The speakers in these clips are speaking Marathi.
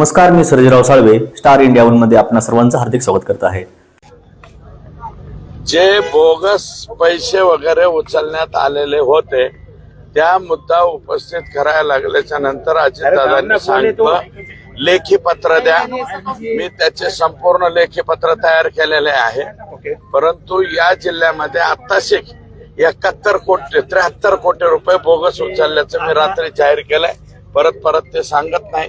नमस्कार मी सर्जेराव साळवे स्टार इंडिया वनमध्ये आपणा सर्वांचं हार्दिक स्वागत करत आहे. जे बोगस पैसे वगैरे उचलण्यात आलेले होते त्या मुद्दा उपस्थित करायला लागल्याच्या नंतर अजितदादांनी सांगितलं लेखी पत्र द्या. मी त्याचे संपूर्ण लेखी पत्र तयार केलेले आहे. परंतु या जिल्ह्यामध्ये आत्ताशी एकाहत्तर कोटी त्र्याहत्तर कोटी रुपये बोगस उचलल्याचं मी रात्री जाहीर केलंय. परत परत ते सांगत नाही.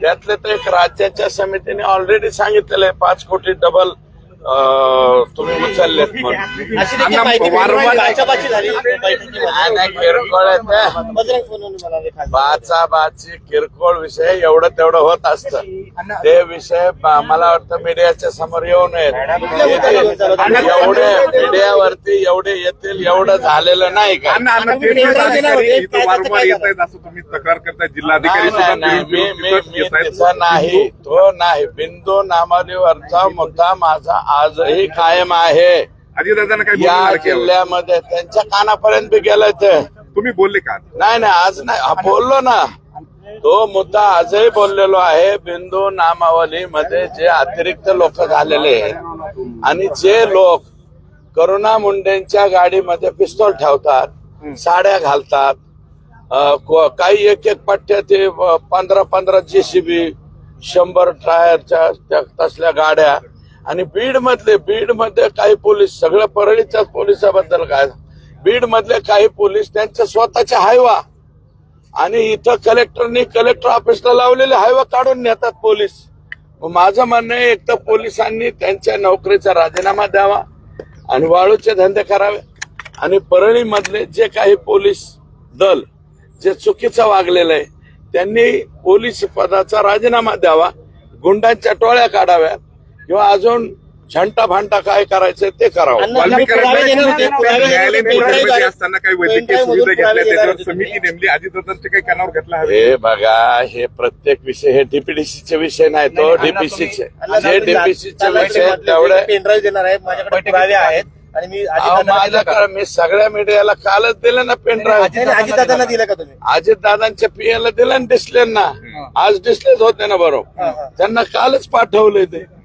त्यातले तर एक राज्याच्या समितीने ऑलरेडी सांगितलेलं आहे पाच कोटी डबल तुम्ही उचललेत बाचाबाची किरकोळ विषय एवढं तेवढं होत असतं. ते विषय मला वाटतं मीडियाच्या समोर येऊ नयेत. एवढे मीडियावरती एवढे येतील एवढं झालेलं नाही का? असं तुम्ही तक्रार जिल्हाधिकारी नाही तो नाही. बिंदू नामावलीवरचा मुद्दा माझा आजही कायम आहे. अजितदादांना या जिल्ह्यामध्ये त्यांच्या कानापर्यंत बी गेलंय ते. तुम्ही बोलले का नाही नाही आज नाही. हा, बोललो ना. तो मुद्दा आजही बोललेलो आहे. बिंदू नामावली मध्ये जे अतिरिक्त लोक झालेले आहेत आणि जे लोक करुणा मुंडेंच्या गाडीमध्ये पिस्तोल ठेवतात साड्या घालतात अ, को- काही एक एक पट्ट्या ते अ, पंधरा पंधरा जेसीबी शंभर टायरच्या त्या तसल्या गाड्या आणि बीड मधले बीडमध्ये काही पोलीस सगळं परळीच्या पोलिसाबद्दल काय? बीड मधले काही पोलीस त्यांच्या स्वतःच्या हायवा. आणि इथं कलेक्टरनी कलेक्टर ऑफिसला लावलेले हायवा काढून नेतात पोलीस. माझं म्हणणं आहे एक तर पोलिसांनी त्यांच्या नोकरीचा राजीनामा द्यावा आणि वाळूचे धंदे करावे. आणि परळी मधले जे काही पोलीस दल जे चुकीचं वागलेलं आहे त्यांनी पोलीस पदाचा राजीनामा द्यावा गुंडांच्या टोळ्या काढाव्या किंवा अजून झंटा भांटा काय करायचं ते करावं. पेनड्राईव्ह पेनड्राईव्ह हे बघा हे प्रत्येक विषय हे डीपीडीसीचे विषय नाही तो डीपीसीचे जे डीपीसीचे विषय तेवढे पेनड्राईव्ह देणार आहे माझ्याकडे पुरावे आहेत आणि मी? माझ्याकडे मी सगळ्या मीडियाला कालच दिलं ना पेन ड्राईव्ह नाही, नाही, अजितदादांना दिलं का तुम्ही? अजित दादांच्या पीएला दिलं ना डिस्प्लेना आज डिस्प्लेच होते ना बरोबर. त्यांना कालच पाठवले ते.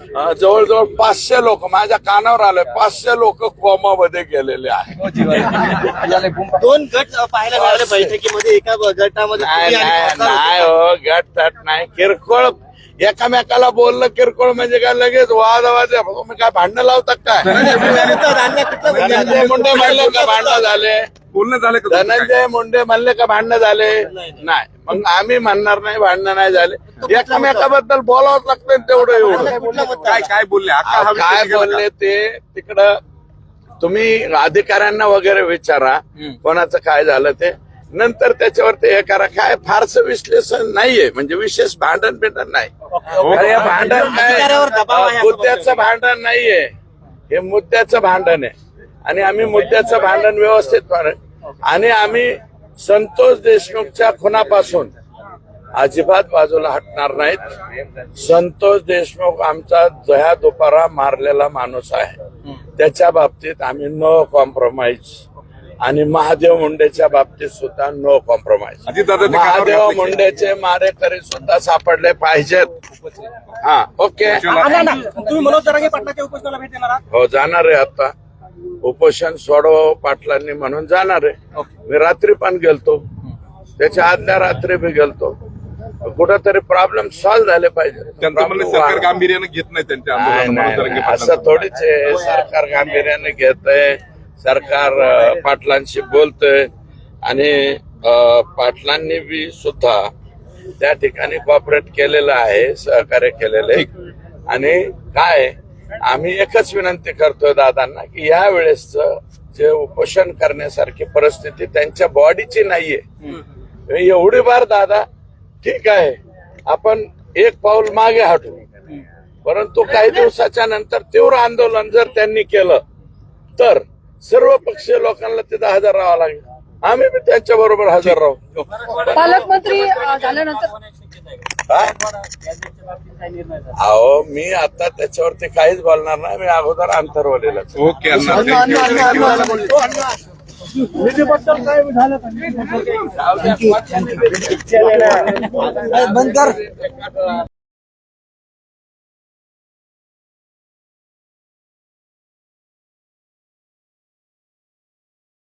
जवळजवळ पाचशे लोक माझ्या कानावर आले पाचशे लोक कोमामध्ये गेलेले आहेत. दोन गट पाहायला मिळाले बैठकीमध्ये एका गटामध्ये नाही. हो गट तट नाही. किरकोळ एकामेकाला बोललं किरकोळ म्हणजे काय लगेच वाद वाद तुम्ही काय भांडणं लावतात काय? म्हणजे? मुंडे म्हणले का भांडणं झाले? बोलणं झालं का तुमचं काय? धनंजय मुंडे म्हणले का भांडणं झाले? नाही मग आम्ही म्हणणार नाही भांडणं नाही झाले. एकामेकाबद्दल बोलावंच लागतं तेवढं एवढं. काय काय बोलले? हा विषय काय निघाला का? बोलले ते? तिकडं तुम्ही अधिकाऱ्यांना वगैरे विचारा. कोणाचं काय झालं ते? नंतर त्याच्यावर ते हे करा. काय फारसं विश्लेषण नाहीये. म्हणजे विशेष भांडण बिंडण नाही. अरे हे भांडण काय? अधिकाऱ्यावर दबाव आहे असं मुद्द्याचं भांडण नाहीये. हे मुद्द्याचं भांडण आहे. आणि आम्ही मुद्द्याचं भांडण व्यवस्थित भांडण आणि आम्ही संतोष देशमुखच्या खुनापासून अजिबात बाजूला हटणार नाहीत. संतोष देशमुख आमचा दह्या दुपारा मारलेला माणूस आहे. त्याच्या बाबतीत आम्ही नो कॉम्प्रोमाइज आणि महादेव मुंडेच्या बाबतीत सुद्धा नो कॉम्प्रोमाइज महादेव मुंडेचे मारेकरी सुद्धा सापडले पाहिजेत. हा. ओके तुम्ही मनोज जरांगे पाटलाच्या उपोषणाला भेट देणार आहात? हो जाणार आहे आता. उपोषण सोडव पाटलांनी म्हणून जाणार आहे. मी रात्री पण गेलतो. त्याच्या आदल्या रात्री बी गेलतो. कुठंतरी प्रॉब्लेम सॉल्व्ह झाले पाहिजे. सरकार गांभीर्यानं घेत नाही त्यांच्या. असं. थोडीच आहे. सरकार गांभीर्याने घेतय. सरकार अं, पाटलांशी बोलतय. आणि पाटलांनी बी सुद्धा त्या ठिकाणी कॉपरेट केलेलं आहे सहकार्य केलेलं आहे. आणि काय आम्ही एकच विनंती करतोय दादांना की या वेळेस जे उपोषण करण्यासारखी परिस्थिती त्यांच्या बॉडीची नाहीये. एवढी बार दादा ठीक आहे आपण एक पाऊल मागे हटू. परंतु काही दिवसाच्या नंतर तीव्र आंदोलन जर त्यांनी केलं तर सर्व पक्षीय लोकांना तिथं हजर राहावं लागेल. आम्ही बी त्यांच्या बरोबर हजर राहू. पालकमंत्री झाल्यानंतर? अहो मी आता त्याच्यावरती काहीच बोलणार नाही. मी अगोदर अंतरवलेलं ओके बंद कर